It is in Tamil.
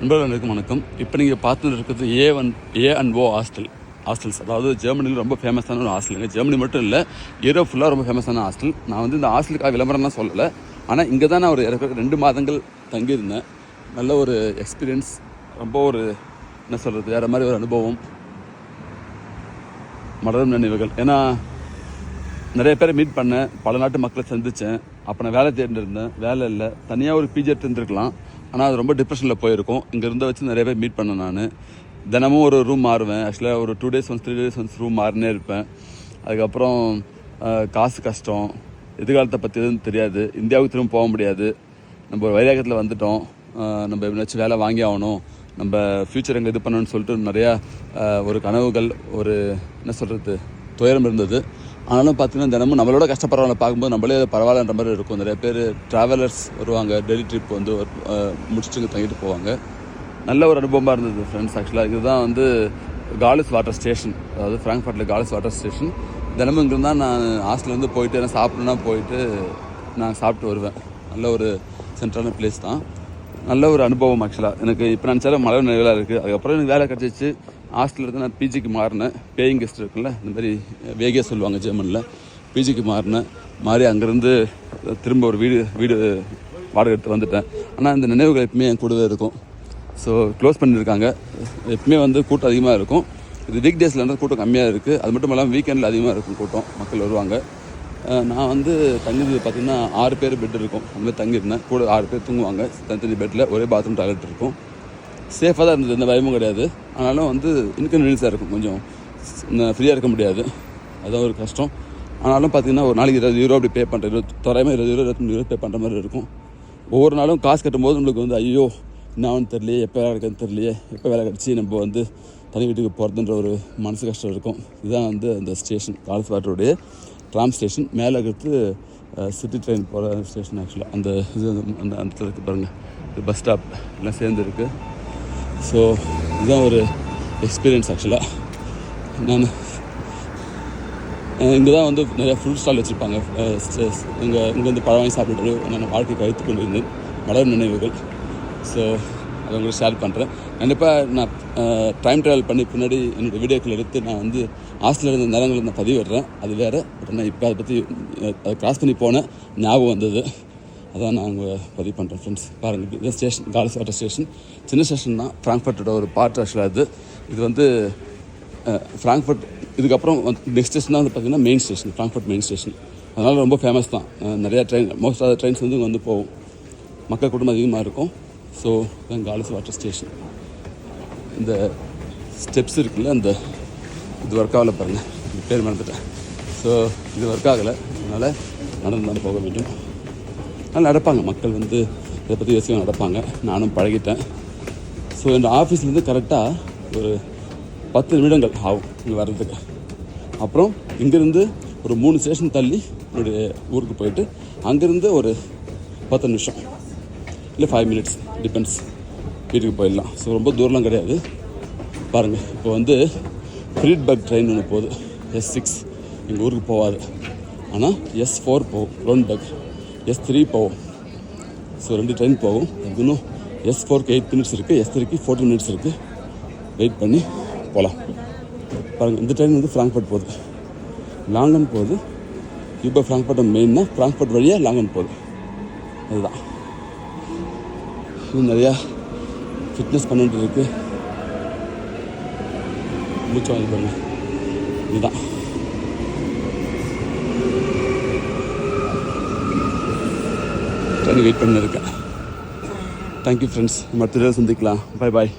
நண்பர்களுக்கு வணக்கம். இப்போ நீங்கள் பார்த்துட்டு இருக்கிறது A one A and O hostel hostels அதாவது ஜெர்மனியில் ரொம்ப ஃபேமஸான ஒரு ஹாஸ்டலுங்க ஜெர்மனி மட்டும் இல்லை யூரோப் ஃபுல்லாக ரொம்ப ஃபேமஸான ஹாஸ்டல் நான் வந்து இந்த ஹாஸ்டலுக்காக விளம்பரம்லாம் சொல்லலை. ஆனால் இங்கே தான் நான் ஒரு ஏறக்குறைய ரெண்டு மாதங்கள் தங்கியிருந்தேன். நல்ல ஒரு எக்ஸ்பீரியன்ஸ் ரொம்ப ஒரு என்ன சொல்கிறது வேறு மாதிரி ஒரு அனுபவம். மலரும் நினைவுகள். ஏன்னா நிறைய பேரை மீட் பண்ணேன். பல நாட்டு மக்களை சந்தித்தேன் அப்போ நான் வேலை தேடிட்டு இருந்தேன். வேலை இல்லை. தனியாக ஒரு பிஜி எடுத்துருந்துருக்கலாம் ஆனால் அது ரொம்ப டிப்ரெஷனில் போயிருக்கும். இங்கே இருந்த வச்சு நிறைய பேர் மீட் பண்ணேன் நான். தினமும் ஒரு ரூம் மாறுவேன். ஆக்சுவலாக ஒரு two days once three days once room மாறினே இருப்பேன். அதுக்கப்புறம் காசு கஷ்டம். எதிர்காலத்தை பற்றி எதுவும் தெரியாது. இந்தியாவுக்கு திரும்ப போக முடியாது. நம்ம ஒரு வைராகத்தில் வந்துட்டோம். நம்ம எப்படினாச்சும் வேலை வாங்கி ஆகணும். நம்ம ஃப்யூச்சர் எங்கே இது பண்ணணும்னு சொல்லிட்டு நிறையா ஒரு கனவுகள் ஒரு என்ன சொல்கிறது துயரம் இருந்தது. ஆனாலும் பார்த்தீங்கன்னா தினமும் நம்மளோட கஷ்டப்படுறவங்களை பார்க்கும்போது நம்மளே பரவாயில்லன்ற மாதிரி இருக்கும். நிறைய பேர் ட்ராவலர்ஸ் வருவாங்க டெய்லி ட்ரிப் வந்து முடிச்சுட்டு தங்கிட்டு போவாங்க. நல்ல ஒரு அனுபவமாக இருந்தது ஃப்ரெண்ட்ஸ் ஆக்சுவலாக இதுதான் வந்து காலிஸ் வாட்டர் ஸ்டேஷன் அதாவது ஃப்ராங்க்ஃபர்ட்டில் காலிஸ் வாட்டர் ஸ்டேஷன் தினமும் இங்கே தான் நான் ஹாஸ்டல்லேருந்து போயிட்டு நான் சாப்பிட்ணுன்னா போயிட்டு நான் சாப்பிட்டு வருவேன். நல்ல ஒரு சென்ட்ரலான பிளேஸ் தான். நல்ல ஒரு அனுபவம் ஆக்சுவலாக எனக்கு இப்போ நினச்சாலும் மழை நிலைகளாக இருக்குது அதுக்கப்புறம் எனக்கு வேலை கிடச்சிச்சு. ஹாஸ்டலில் இருந்து நான் பிஜிக்கு மாறினேன் பேயிங் கெஸ்ட் இருக்குல்ல இந்த மாதிரி வேகியா சொல்லுவாங்க ஜெர்மனில் பிஜிக்கு மாறினேன் மாறி அங்கேருந்து திரும்ப ஒரு வீடு வீடு வாடகை எடுத்து வந்துட்டேன். ஆனால் இந்த நினைவுகள் எப்பவுமே என் கூடவே இருக்கும். ஸோ க்ளோஸ் பண்ணியிருக்காங்க. எப்பவுமே வந்து கூட்டம் அதிகமாக இருக்கும். இது வீக் டேஸில் இருந்தால் கூட்டம் கம்மியாக இருக்குது அது மட்டும் இல்லாமல் வீக்கெண்டில் அதிகமாக இருக்கும் கூட்டம். மக்கள் வருவாங்க. நான் வந்து தங்கியது பார்த்திங்கன்னா ஆறு பேர் பெட் இருக்கும். அந்த மாதிரி தங்கியிருந்தேன். கூட ஆறு பேர் தூங்குவாங்க. தனித்தனி பெட்டில் ஒரே பாத்ரூம் டாய்லெட் இருக்கும். சேஃபாக தான் இருந்தது எந்த பயமும் கிடையாது. ஆனாலும் வந்து இன்கன்வீனியன்ஸாக இருக்கும் கொஞ்சம். ஃப்ரீயாக இருக்க முடியாது. அதுதான் ஒரு கஷ்டம். ஆனாலும் பார்த்தீங்கன்னா ஒரு நாளைக்கு இருபது யூரோ அப்படி பே பண்ணுற இருபது தோராயமாக இருபது யூரோ இருபத்தஞ்சு யூரோ பே பண்ணுற மாதிரி இருக்கும். ஒவ்வொரு நாளும் காசு கட்டும்போது நம்மளுக்கு வந்து ஐயோ என்ன தெரியலையே எப்போ வேலை கிடைக்குன்னு தெரியலையே எப்போ வேலை கிடச்சி நம்ம வந்து தனி வீட்டுக்கு போகிறதுன்ற ஒரு மனசு கஷ்டம் இருக்கும். இதுதான் வந்து அந்த ஸ்டேஷன் காலஸ் வாட்டருடைய ட்ராம் ஸ்டேஷன் மேலே இருக்கிறது சிட்டி ட்ரெயின் போகிற ஸ்டேஷன் ஆக்சுவலாக அந்த இது அந்த அந்த இருக்குது பாருங்கள் பஸ் ஸ்டாப் எல்லாம் சேர்ந்து இருக்குது ஸோ இதுதான் ஒரு எக்ஸ்பீரியன்ஸ் ஆக்சுவலாக நான் இங்கே தான் வந்து நிறையா ஃப்ரூட் ஸ்டால் வச்சுருப்பாங்க. இங்கே இங்கேருந்து பழம் வாங்கி சாப்பிட்டு நான் வாழ்க்கை கழித்து கொண்டு இருந்தேன் மலர் நினைவுகள். ஸோ அதை உங்களுக்கு ஷேர் பண்ணுறேன் கண்டிப்பாக நான் டைம் ட்ராவல் பண்ணி பின்னாடி என்னோடய வீடியோக்கள் எடுத்து நான் வந்து ஹாஸ்டலில் இருந்த நேரங்களில் நான் பதிவிடுறேன். அது வேறு. பட் நான் இப்போ அதை பற்றி அதை க்ராஸ் பண்ணி போனேன் ஞாபகம் வந்தது. அதான் நாங்கள் பதிவு பண்ணுறேன் ஃப்ரெண்ட்ஸ் பாருங்கள் இது ஸ்டேஷன் காலிஸ் வாட்டர் ஸ்டேஷன் சின்ன ஸ்டேஷன் தான். ஃப்ராங்க்ஃபர்ட்டோட ஒரு பார்ட் ஆக்சுவலாக இது. இது வந்து ஃப்ராங்க்ஃபர்ட் இதுக்கப்புறம் நெக்ஸ்ட் ஸ்டேஷன் தான் வந்து பார்த்திங்கன்னா main station Frankfurt main station அதனால் ரொம்ப ஃபேமஸ் தான். நிறையா ட்ரெயின் மோஸ்ட் ஆஃப் ட்ரெயின்ஸ் வந்து இங்கே வந்து போகும். மக்கள் கூட்டம் அதிகமாக இருக்கும். ஸோ இதுதான் காலிஸ் வாட்டர் ஸ்டேஷன் இந்த ஸ்டெப்ஸ் இருக்குல்ல அந்த இது ஒர்க் ஆகலை பாருங்கள் பேர் மறந்துட்டேன். ஸோ இது ஒர்க் ஆகலை. அதனால் நடந்து தான் போக வேண்டும். நடப்பாங்க. மக்கள் வந்து இதை பற்றி யோசிக்க நடப்பாங்க. நானும் பழகிட்டேன். ஸோ இந்த ஆஃபீஸ்லேருந்து கரெக்டாக ஒரு பத்து நிமிடங்கள் ஆகும் இங்கே வர்றதுக்கு. அப்புறம் இங்கேருந்து ஒரு மூணு ஸ்டேஷன் தள்ளி என்னுடைய ஊருக்கு போயிட்டு அங்கேருந்து ஒரு பத்து நிமிஷம் இல்லை ஃபைவ் மினிட்ஸ் டிபெண்ட்ஸ் வீட்டுக்கு போயிடலாம். ஸோ ரொம்ப தூரம்லாம் கிடையாது. பாருங்கள் இப்போ வந்து ஃப்ரீட்பர்க் ட்ரெயின் ஒன்று போகுது. எஸ் சிக்ஸ் எங்கள் ஊருக்கு போகாது ஆனால் எஸ் ஃபோர் போகும். ரோன்பர்க் எஸ் த்ரீ போகும். ஸோ ரெண்டு ட்ரெயின் போகும். அது இன்னும் எஸ் ஃபோருக்கு எயிட் மினிட்ஸ் இருக்குது எஸ் த்ரீக்கு ஃபோர்டீன் மினிட்ஸ் இருக்குது வெயிட் பண்ணி போகலாம் பாருங்கள் இந்த ட்ரெயின் வந்து ஃப்ராங்க்ஃபர்ட் போகுது. லாங்கன் போகுது. இப்போ ஃப்ராங்க்ஃபர்ட் மெயின்னா ஃப்ராங்க்ஃபர்ட் வழியாக லாங்கன் போகுது. அதுதான். இன்னும் நிறையா ஃபிட்னஸ் பண்ணிட்டு இருக்குது மூச்சு வாங்கி பண்ணுங்க இதுதான். ட்ரெயின் வெயிட் பண்ணிருக்கேன். தேங்க்யூ ஃப்ரெண்ட்ஸ் மற்ற சந்திக்கலாம். பாய் பாய்